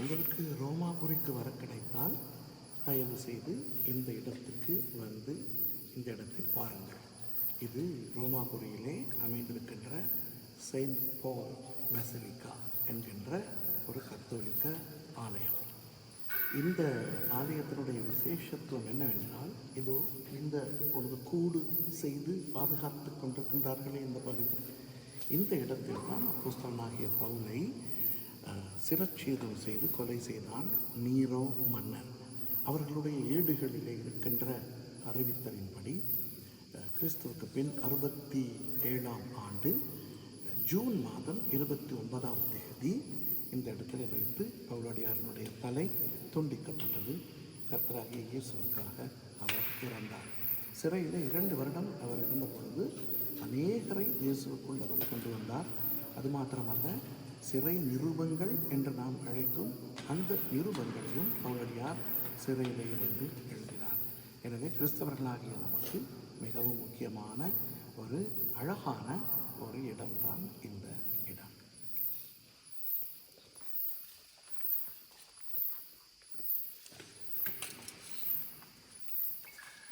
உங்களுக்கு ரோமாபுரிக்கு வர கிடைத்தால் தயவு செய்து இந்த இடத்துக்கு வந்து இந்த இடத்தை பாருங்கள். இது ரோமாபுரியிலே அமைந்திருக்கின்ற செயின்ட் பால் பெசலிக்கா என்கின்ற ஒரு கத்தோலிக்க ஆலயம். இந்த ஆலயத்தினுடைய விசேஷத்துவம் என்னவென்றால் இதோ இந்த இப்பொழுது கூடு செய்து பாதுகாத்து கொண்டிருக்கின்றார்களே இந்த பகுதி. இந்த இடத்தில் தான் புஸ்தனாகிய பவுலை சிரச்சேதம் செய்து கொலை செய்தான் நீரோ மன்னன் அவர்களுடைய ஏடுகளிலே இருக்கின்ற அறிவித்தலின்படி கிறிஸ்துவுக்கு பின் அறுபத்தி ஏழாம் ஆண்டு ஜூன் மாதம் இருபத்தி ஒன்பதாம் தேதி இந்த இடத்துல வைத்து பவுலடியாரனுடைய தலை துண்டிக்கப்பட்டது. கர்த்தராகிய இயேசுவுக்காக அவர் இறந்தார். சிறையில் இரண்டு வருடம் அவர் இருந்த பொழுது அநேகரை இயேசுக்குள் அவர் கொண்டு வந்தார். அது மாத்திரமல்ல சிறை நிருபங்கள் என்று நாம் அழைக்கும் அந்த நிருபங்களையும் பவுலடியார் சிறையிலே இருந்து எழுதினார். எனவே கிறிஸ்தவர்களாகிய நமக்கு மிகவும் முக்கியமான ஒரு அழகான ஒரு இடம்தான்